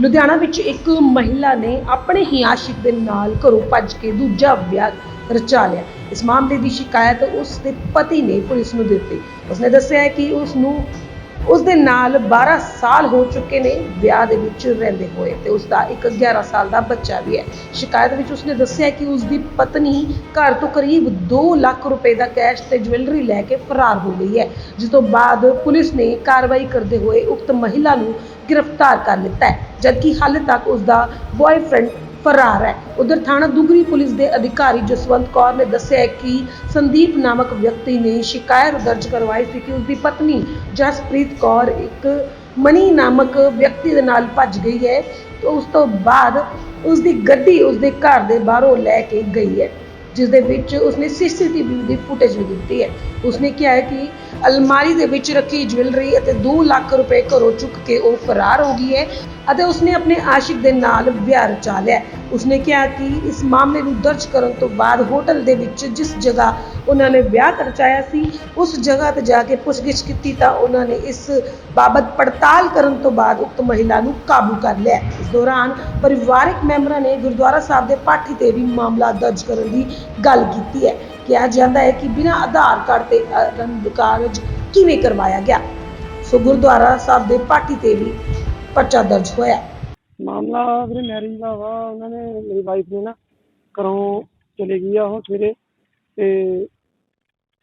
ਲੁਧਿਆਣਾ ਵਿੱਚ ਇੱਕ ਮਹਿਲਾ ਨੇ ਆਪਣੇ ਹੀ ਆਸ਼ਿਕ ਦੇ ਨਾਲ ਘਰੋਂ ਭੱਜ ਕੇ ਦੂਜਾ ਵਿਆਹ ਰਚਾ ਲਿਆ। ਇਸ ਮਾਮਲੇ ਦੀ ਸ਼ਿਕਾਇਤ ਉਸ ਦੇ ਪਤੀ ਨੇ ਪੁਲਿਸ ਨੂੰ ਦਿੱਤੀ। ਉਸਨੇ ਦੱਸਿਆ ਕਿ ਉਸ ਨੂੰ ਉਸ ਦੇ ਨਾਲ 12 ਸਾਲ ਹੋ ਚੁੱਕੇ ਨੇ ਵਿਆਹ ਦੇ ਵਿੱਚ ਰਹਿੰਦੇ ਹੋਏ ਤੇ ਉਸ ਦਾ ਇੱਕ 11 ਸਾਲ ਦਾ ਬੱਚਾ ਵੀ ਹੈ। ਸ਼ਿਕਾਇਤ ਵਿੱਚ ਉਸਨੇ ਦੱਸਿਆ ਕਿ ਉਸ ਦੀ ਪਤਨੀ ਘਰ ਤੋਂ ਕਰੀਬ 2 ਲੱਖ ਰੁਪਏ ਦਾ ਕੈਸ਼ ਤੇ ਜਵੈਲਰੀ ਲੈ ਕੇ ਫਰਾਰ ਹੋ ਗਈ ਹੈ ਜਿਸ ਤੋਂ ਬਾਅਦ ਪੁਲਿਸ ਨੇ ਕਾਰਵਾਈ ਕਰਦੇ ਹੋਏ ਉਕਤ ਮਹਿਲਾ ਨੂੰ ਗ੍ਰਿਫਤਾਰ ਕਰ ਲਿੱਤਾ ਹੈ, ਜਦਕਿ ਹਾਲੇ ਤੱਕ ਉਸ ਦਾ ਬॉयਫ੍ਰੈਂਡ ਫਰਾਰ ਹੈ। ਉਧਰ ਥਾਣਾ ਦੁਗਰੀ ਪੁਲਿਸ ਦੇ ਅਧਿਕਾਰੀ ਜਸਵੰਤ ਕੌਰ ਨੇ ਦੱਸਿਆ ਕਿ ਸੰਦੀਪ ਨਾਮਕ ਵਿਅਕਤੀ ਨੇ ਸ਼ਿਕਾਇਤ ਦਰਜ ਕਰਵਾਈ ਸੀ ਕਿ ਉਸ ਦੀ ਪਤਨੀ ਜਸਪ੍ਰੀਤ ਕੌਰ ਇੱਕ ਮਨੀ ਨਾਮਕ ਵਿਅਕਤੀ ਦੇ ਨਾਲ ਭੱਜ ਗਈ ਹੈ ਤੇ ਉਸ ਤੋਂ ਬਾਅਦ ਉਸ ਦੀ ਗੱਡੀ ਉਸ ਦੇ ਘਰ ਦੇ ਬਾਹਰੋਂ ਲੈ ਕੇ ਗਈ ਹੈ। ਜਿਸ ਦੇ ਵਿੱਚ ਉਸਨੇ ਸੀਸੀਟੀਵੀ ਦੀ ਫੁਟੇਜ ਵੀ ਦਿੱਤੀ ਹੈ। ਉਸਨੇ ਕਿਹਾ ਹੈ ਕਿ ਅਲਮਾਰੀ ਦੇ ਵਿੱਚ ਰੱਖੀ ਜਵੈਲਰੀ ਅਤੇ 2 ਲੱਖ ਰੁਪਏ ਘਰੋਂ ਚੁੱਕ ਕੇ ਉਹ ਫਰਾਰ ਹੋ ਗਈ ਹੈ ਅਤੇ ਉਸਨੇ ਆਪਣੇ ਆਸ਼ਿਕ ਦੇ ਨਾਲ ਵਿਆਹ ਰਚਾ ਲਿਆ ਉਸਨੇ ਕਿਹਾ ਕਿ ਇਸ ਮਾਮਲੇ ਨੂੰ ਦਰਜ ਕਰਨ ਤੋਂ ਬਾਅਦ ਹੋਟਲ ਦੇ ਵਿੱਚ ਜਿਸ ਜਗ੍ਹਾ ਉਹਨਾਂ ਨੇ ਵਿਆਹ ਰਚਾਇਆ ਸੀ, ਉਸ ਜਗ੍ਹਾ ਤੇ ਜਾ ਕੇ ਪੁੱਛਗਿੱਛ ਕੀਤੀ ਤਾਂ ਉਹਨਾਂ ਨੇ ਇਸ ਬਾਬਤ ਪੜਤਾਲ ਕਰਨ ਤੋਂ ਬਾਅਦ ਉਕਤ ਮਹਿਲਾ ਨੂੰ ਕਾਬੂ ਕਰ ਲਿਆ ਇਸ ਦੌਰਾਨ ਪਰਿਵਾਰਕ ਮੈਂਬਰਾਂ ਨੇ ਗੁਰਦੁਆਰਾ ਸਾਹਿਬ ਦੇ ਪਾਠੀ ਤੇ ਵੀ ਮਾਮਲਾ ਦਰਜ ਕਰਨ ਦੀ ਗੱਲ ਕੀਤੀ ਹੈ। ਕਿਹਾ ਜਾਂਦਾ ਹੈ ਕਿ ਬਿਨਾਂ ਆਧਾਰ ਕਾਰਡ ਤੇ ਆਰੰਭ ਕਾਰਜ ਕਿਵੇਂ ਕਰਵਾਇਆ ਗਿਆ? ਸੋ ਗੁਰਦੁਆਰਾ ਸਾਹਿਬ ਦੇ ਪਾਠੀ ਤੇ ਵੀ ਪਰਚਾ ਦਰਜ ਹੋਇਆ ਮਾਮਲਾ ਵੀਰੇ ਮੈਰਿਜ ਦਾ ਵਾ, ਉਹਨਾਂ ਨੇ ਮੇਰੀ ਵਾਈਫ ਨੇ ਨਾ ਘਰੋਂ ਚਲੇ ਗਈ ਆ ਉਹ ਸਵੇਰੇ ਤੇ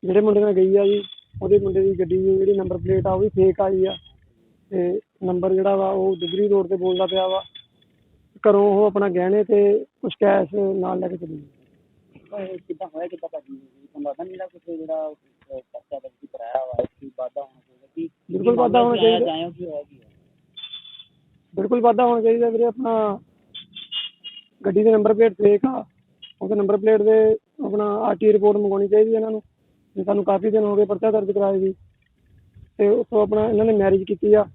ਜਿਹੜੇ ਮੁੰਡੇ ਨਾਲ ਗਈ ਆ ਜੀ, ਉਹਦੇ ਮੁੰਡੇ ਦੀ ਗੱਡੀ ਦੀ ਜਿਹੜੀ ਨੰਬਰ ਪਲੇਟ ਆ ਉਹ ਵੀ ਫੇਕ ਆਈ ਆ। ਤੇ ਨੰਬਰ ਜਿਹੜਾ ਵਾ ਉਹ ਦੁਗਰੀ ਰੋਡ ਤੇ ਬੋਲਦਾ ਪਿਆ ਵਾ। ਘਰੋਂ ਉਹ ਆਪਣਾ ਗਹਿਣੇ ਤੇ ਕੁਝ ਕੈਸ਼ ਨਾਲ ਲੈ ਕੇ ਚਲੀ ਗਈ। ਕਿੱਦਾਂ ਹੋਇਆ ਕਿੱਦਾਂ ਭਾਜੀ ਤੁਹਾਨੂੰ ਲੱਗਦਾ ਨਹੀਂ ਜਿਹੜਾ ਕੁਝ ਜਿਹੜਾ ਅਹ, ਪਰਚਾ ਦਰਜ ਕਰਾਇਆ ਵਾ ਇਸ ਦੀ ਵਾਧਾ ਹੋਣਾ ਚਾਹੀਦਾ ਕਿ ਬਿਲਕੁਲ ਵਾਧਾ ਹੋਣਾ ਚਾਹੀਦਾ। ਜਾਇਓ ਕੀ ਹੋਇਆ ਕੀ ਹੈ ਬਿਲਕੁਲ ਵਾਧਾ ਹੋਣਾ ਚਾਹੀਦਾ ਵੀਰੇ ਆਪਣਾ ਗੱਡੀ ਦੇ ਨੰਬਰ ਪਲੇਟ ਫੇਕ ਆ। ਉਹਦੇ ਨੰਬਰ ਪਲੇਟ ਦੇ ਆਪਣਾ ਆਰਟੀ ਰਿਪੋਰਟ ਮੰਗਵਾਉਣੀ ਚਾਹੀਦੀ ਇਹਨਾਂ ਨੂੰ ਸਾਨੂੰ ਕਾਫੀ ਦਿਨ ਹੋ ਗਏ ਪਰਚਾ ਦਰਜ ਕਰਾਏ ਵੀ। ਤੇ ਉੱਥੋਂ ਆਪਣਾ ਇਹਨਾਂ ਨੇ ਮੈਰਿਜ ਕੀਤੀ ਆ।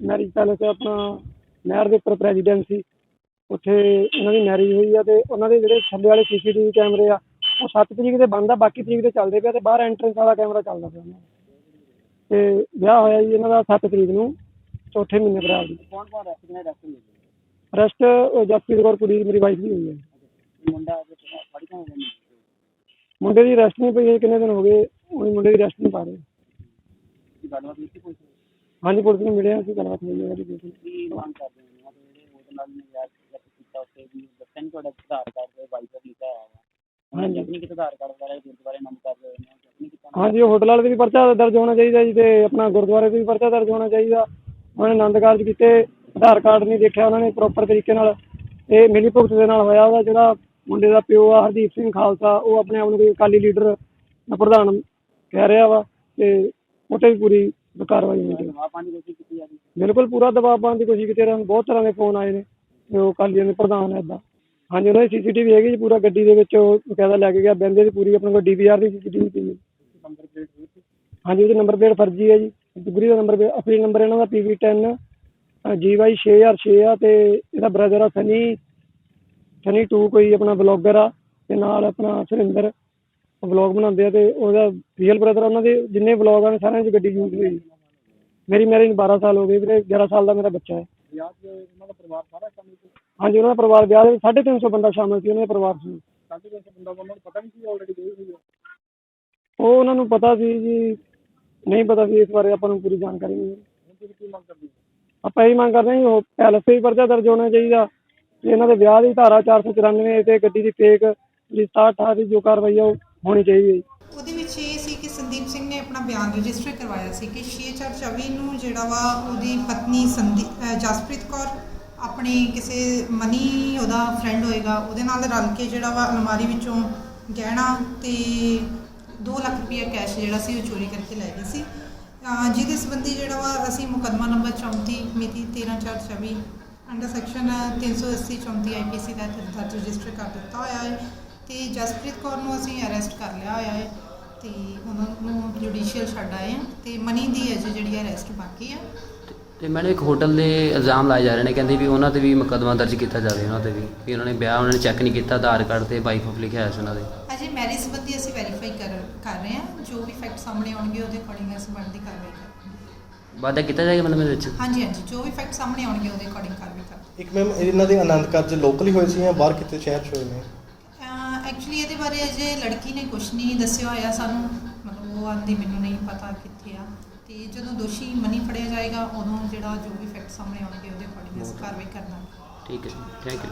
ਮੈਰਿਜ ਪੈਲੇਸ ਆਪਣਾ ਨਹਿਰ ਦੇ ਉੱਪਰ ਪ੍ਰੈਜ਼ੀਡੈਂਟ ਸੀ। ਉੱਥੇ ਇਹਨਾਂ ਦੀ ਮੈਰਿਜ ਹੋਈ ਆ ਤੇ ਉਹਨਾਂ ਦੇ ਜਿਹੜੇ ਥੱਲੇ ਵਾਲੇ ਸੀਸੀਟੀਵੀ ਕੈਮਰੇ ਆ ਉਹ 7 ਤਰੀਕ ਦੇ ਬੰਦ ਆ ਬਾਕੀ ਤਰੀਕ ਦੇ ਚੱਲਦੇ ਪਿਆ ਤੇ ਬਾਹਰ ਐਂਟਰੈਂਸ ਵਾਲਾ ਕੈਮਰਾ ਚੱਲਦਾ ਪਿਆ ਉਹਨਾਂ ਦਾ। ਤੇ ਵਿਆਹ ਹੋਇਆ ਜੀ ਇਹਨਾਂ ਦਾ 7 ਤਰੀਕ ਨੂੰ ਚੌਥੇ ਮਹੀਨੇ ਦੀ ਕੌਣ ਕੌਣ ਰੈਸਟ ਨੇ ਰੈਸਟ ਮਿਲੇ ਰੈਸਟ ਜਸਪ੍ਰੀਤ ਕੌਰ ਕੁੜੀ ਮੇਰੀ ਵਾਈਫ ਦੀ ਹੋਈ ਹੈ ਮੁੰਡਾ ਫੜੀ ਤਾਂ ਦੀ ਰੈਸਟ ਨਹੀਂ ਪਈ ਹੈ ਕਿੰਨੇ ਦਿਨ ਹੋ ਗਏ ਉਹ ਮੁੰਡੇ ਦੀ ਰੈਸਟ ਨਹੀਂ ਪਾ ਰਹੇ। ਕੀ ਗੱਲਬਾਤ ਕੀਤੀ ਕੋਈ? ਹਾਂਜੀ ਪੁਲਿਸ ਨੂੰ ਮਿਲਿਆ ਸੀ ਗੱਲਬਾਤ ਹੋਈ ਹੈ ਉਹਦੀ ਬਿਲਕੁਲ ਕੀ ਮੰਗ ਕਰਦੇ ਹੋ? ਮਤਲਬ ਜਿਹੜੇ ਉਹਦੇ ਨਾਲ ਨੇ ਯਾਰ ਕੀਤਾ ਉੱਤੇ ਵੀ ਦੱਸਿਆ ਨਹੀਂ ਤੁਹਾਡਾ ਆਧਾਰ ਕਾਰਡ ਤੇ ਵਾਈਫਰ ਲਿਖਿਆ ਹੋਇਆ ਵਾ ਹਾਂਜੀ। ਆਪਣੀ ਕਿਤੇ ਆਧਾਰ ਕਾਰਡ ਵਗੈਰਾ ਗੁਰਦੁਆਰੇ ਨੰਬਰ ਕਰ ਰਹੇ ਨੇ ਆਪਣੀ ਕਿਤੇ ਹਾਂਜੀ ਹੋਟਲ ਵਾਲੇ ਤੇ ਵੀ ਪਰਚਾ ਦਰਜ ਹੋਣਾ ਚਾਹੀਦਾ ਜੀ ਤੇ ਆਪਣਾ ਗੁਰਦੁਆਰੇ ਤੇ ਵੀ ਪਰਚਾ ਦਰਜ ਹੋਣਾ ਚਾਹੀਦਾ ਉਹਨਾਂ ਨੇ ਆਨੰਦ ਕਾਰਜ ਕੀਤੇ, ਆਧਾਰ ਕਾਰਡ ਨਹੀਂ ਦੇਖਿਆ ਉਹਨਾਂ ਨੇ ਪ੍ਰੋਪਰ ਤਰੀਕੇ ਨਾਲ ਇਹ ਮਿਲੀ ਭੁਗਤ ਦੇ ਨਾਲ ਹੋਇਆ ਉਹਦਾ ਜਿਹੜਾ ਮੁੰਡੇ ਦਾ ਪਿਓ ਆ, ਹਰਦੀਪ ਸਿੰਘ ਖਾਲਸਾ, ਉਹ ਆਪਣੇ ਆਪ ਨੂੰ ਕੋਈ ਅਕਾਲੀ ਲੀਡਰ ਦਾ ਪ੍ਰਧਾਨ ਕਹਿ ਰਿਹਾ ਵਾ ਤੇ ਉਹ 'ਤੇ ਵੀ ਪੂਰੀ ਕਾਰਵਾਈ ਪਾਉਣ ਦੀ ਕੋਸ਼ਿਸ਼ ਕੀਤੀ ਜਾਂਦੀ ਬਿਲਕੁਲ ਪੂਰਾ ਦਬਾਅ ਪਾਉਣ ਦੀ ਕੋਸ਼ਿਸ਼ ਕੀਤੀ ਇਹਨਾਂ ਨੂੰ ਬਹੁਤ ਤਰ੍ਹਾਂ ਦੇ ਫੋਨ ਆਏ ਨੇ ਤੇ ਉਹ ਕਾਲੀਆਂ ਦੇ ਪ੍ਰਧਾਨ ਹੈ ਇਦਾਂ ਹਾਂਜੀ ਉਹਨਾਂ ਦੀ ਸੀਸੀਟੀਵੀ ਹੈਗੀ ਜੀ ਪੂਰਾ ਗੱਡੀ ਦੇ ਵਿੱਚ ਉਹ ਬਕਾਇਦਾ ਲੈ ਕੇ ਗਿਆ ਬੈਂਦੇ ਦੀ ਪੂਰੀ ਆਪਣੇ ਕੋਲ ਡੀਵੀਆਰ ਦੀ ਸੀਸੀਟੀਵੀ ਪਈ ਹੈ। ਨੰਬਰ ਪਲੇਟ ਹੋਈ ਹਾਂਜੀ ਉਹਦੇ ਨੰਬਰ ਪਲੇਟ ਫਰਜ਼ੀ ਹੈ ਜੀ ਦੁਗਰੀ ਦਾ ਨੰਬਰ ਅਸਲੀ ਨੰਬਰ ਇਹਨਾਂ ਦਾ PV10 GY 6006 ਆ ਤੇ ਇਹਦਾ ਬ੍ਰਦਰ ਆ ਸਨੀ ਸਨੀ 2 ਕੋਈ ਆਪਣਾ ਬਲੌਗਰ ਆ ਤੇ ਨਾਲ ਆਪਣਾ ਸੁਰਿੰਦਰ। ਵਲੌਗ ਬਣਾਉਂਦੇ ਆ ਤੇ ਉਹਦਾ ਰੀਅਲ ਬ੍ਰਦਰ ਉਹਨਾਂ ਦੇ ਜਿੰਨੇ ਵਲੌਗ ਆ ਸਾਰਿਆਂ 'ਚ ਗੱਡੀ ਯੂਜ਼ ਹੋਈ ਮੇਰੀ ਮੈਰਿਜ ਨੂੰ 12 ਸਾਲ ਹੋ ਗਏ ਵੀਰੇ 11 ਸਾਲ ਦਾ ਮੇਰਾ ਬੱਚਾ ਹੈ। ਵਿਆਹ 'ਚ ਉਹਨਾਂ ਦਾ ਪਰਿਵਾਰ ਸਾਰਾ ਸ਼ਾਮਿਲ ਸੀ? ਹਾਂਜੀ ਉਹਨਾਂ ਦਾ ਪਰਿਵਾਰ ਵਿਆਹ ਦੇ 350 ਬੰਦਾ ਸ਼ਾਮਲ ਸੀ ਉਹਨਾਂ ਦੇ ਪਰਿਵਾਰ 'ਚ। ਸਾਢੇ ਤਿੰਨ ਸੌ ਬੰਦਾ ਉਹਨਾਂ ਨੂੰ ਪਤਾ ਨਹੀਂ ਸੀ ਆਲਰੇਡੀ ਗਈ ਹੋਈ ਹੈ ਉਹ ਉਹਨਾਂ ਨੂੰ ਪਤਾ ਸੀ ਜੀ ਨਹੀਂ ਪਤਾ ਸੀ ਇਸ ਬਾਰੇ ਆਪਾਂ ਨੂੰ ਪੂਰੀ ਜਾਣਕਾਰੀ ਨਹੀਂ ਆਪਾਂ ਇਹ ਮੰਗ ਕਰਦੇ ਹਾਂ ਜੀ ਉਹ ਪੈਲਸ ਤੇ ਪਰਚਾ ਦਰਜ ਹੋਣਾ ਚਾਹੀਦਾ। ਤੇ ਇਹਨਾਂ ਦੇ ਵਿਆਹ ਦੀ ਧਾਰਾ 494 ਤੇ ਗੱਡੀ ਦੀ ਫੇਕ ਜਿਹੜੀ 67 ਦੀ ਜੋ ਕਾਰਵਾਈ ਆ ਉਹ ਹੋਣੀ ਚਾਹੀਦੀ ਹੈ ਉਹਦੇ ਵਿੱਚ ਇਹ ਸੀ ਕਿ ਸੰਦੀਪ ਸਿੰਘ ਨੇ ਆਪਣਾ ਬਿਆਨ ਰਜਿਸਟਰ ਕਰਵਾਇਆ ਸੀ ਕਿ 6424 ਨੂੰ ਜਿਹੜਾ ਵਾ ਉਹਦੀ ਪਤਨੀ ਸੰਦੀ ਜਸਪ੍ਰੀਤ ਕੌਰ ਆਪਣੇ ਕਿਸੇ ਮਨੀ ਉਹਦਾ ਫਰੈਂਡ ਹੋਏਗਾ, ਉਹਦੇ ਨਾਲ ਰਲ ਕੇ ਜਿਹੜਾ ਵਾ ਅਲਮਾਰੀ ਵਿੱਚੋਂ ਗਹਿਣਾ ਤੇ 2 ਲੱਖ ਰੁਪਇਆ ਕੈਸ਼ ਜਿਹੜਾ ਸੀ ਉਹ ਚੋਰੀ ਕਰਕੇ ਲੈ ਗਈ ਸੀ। ਜਿਹਦੇ ਸੰਬੰਧੀ ਜਿਹੜਾ ਵਾ ਅਸੀਂ ਮੁਕੱਦਮਾ ਨੰਬਰ 34 ਮਿਤੀ 13424 ਅੰਡਰ ਸੈਕਸ਼ਨ 380 34 ਆਈਪੀਸੀ ਦਾ ਦਰਜ ਰਜਿਸਟਰ ਕਰ ਦਿੱਤਾ ਹੋਇਆ ਹੈ। ਤੇ ਜਸਪ੍ਰੀਤ ਕੌਰ ਨੂੰ ਅਸੀਂ ਅਰੈਸਟ ਕਰ ਲਿਆ ਹੋਇਆ ਹੈ ਤੇ ਉਹਨਾਂ ਨੂੰ ਜੁਡੀਸ਼ੀਅਲ ਛੱਡ ਆਏ ਆ ਤੇ ਮਨੀ ਦੀ ਅਜੇ ਜਿਹੜੀ ਅਰੈਸਟ ਬਾਕੀ ਆ ਤੇ ਮੈਨੂੰ ਇੱਕ ਹੋਟਲ ਦੇ ਇਲਜ਼ਾਮ ਲਾਏ ਜਾ ਰਹੇ ਨੇ ਕਹਿੰਦੇ ਵੀ ਉਹਨਾਂ ਤੇ ਵੀ ਮੁਕੱਦਮਾ ਦਰਜ ਕੀਤਾ ਜਾਵੇ ਉਹਨਾਂ ਤੇ ਵੀ ਵੀ ਉਹਨਾਂ ਨੇ ਵਿਆਹ ਉਹਨਾਂ ਨੇ ਚੈੱਕ ਨਹੀਂ ਕੀਤਾ ਆਧਾਰ ਕਾਰਡ ਤੇ ਵਾਈਫ ਆਫ ਲਿਖਿਆ ਹੋਇਆ ਸੀ ਉਹਨਾਂ ਦੇ। ਅਜੇ ਮੈਰਿਜ ਸੰਬੰਧੀ ਅਸੀਂ ਵੈਰੀਫਾਈ ਕਰ ਕਰ ਰਹੇ ਹਾਂ ਜੋ ਵੀ ਫੈਕਟ ਸਾਹਮਣੇ ਆਉਣਗੇ ਉਹਦੇ ਅਕੋਰਡਿੰਗ ਅਸੀਂ ਬਣਦੀ ਕਾਰਵਾਈ ਕਰਾਂਗੇ। ਵਾਅਦਾ ਕੀਤਾ ਜਾਏਗਾ ਮਤਲਬ ਇਹਦੇ ਵਿੱਚ? ਹਾਂਜੀ ਹਾਂਜੀ ਜੋ ਵੀ ਫੈਕਟ ਸਾਹਮਣੇ ਆਉਣਗੇ ਉਹਦੇ ਅਕੋਰਡਿੰਗ ਕਾਰਵਾਈ ਕਰਾਂਗੇ। ਇੱਕ ਮੈਮ ਇਹਨਾਂ ਦੇ ਆਨੰਦ ਕਾਰਜ ਲੋਕਲ ਹੀ ਹੋਏ ਸੀ ਜਾਂ ਬਾਹਰ ਕਿਤੇ ਸ਼ਹਿਰ 'ਚ ਹੋਏ ਨੇ? ਐਕਚੁਅਲੀ ਇਹਦੇ ਬਾਰੇ ਅਜੇ ਲੜਕੀ ਨੇ ਕੁਝ ਨਹੀਂ ਦੱਸਿਆ ਹੋਇਆ ਸਾਨੂੰ ਮਤਲਬ ਉਹ ਆਂਦੀ ਮੈਨੂੰ ਨਹੀਂ ਪਤਾ ਕਿੱਥੇ ਆ। ਤੇ ਜਦੋਂ ਦੋਸ਼ੀ ਮਨੀ ਫੜਿਆ ਜਾਏਗਾ ਉਦੋਂ ਜਿਹੜਾ ਜੋ ਵੀ ਫੈਕਟ ਸਾਹਮਣੇ ਆਉਣਗੇ ਉਹਦੇ ਅਕੋਰਡਿੰਗ ਕਾਰਵਾਈ ਕਰਨਾ। ਠੀਕ ਹੈ ਥੈਂਕ ਯੂ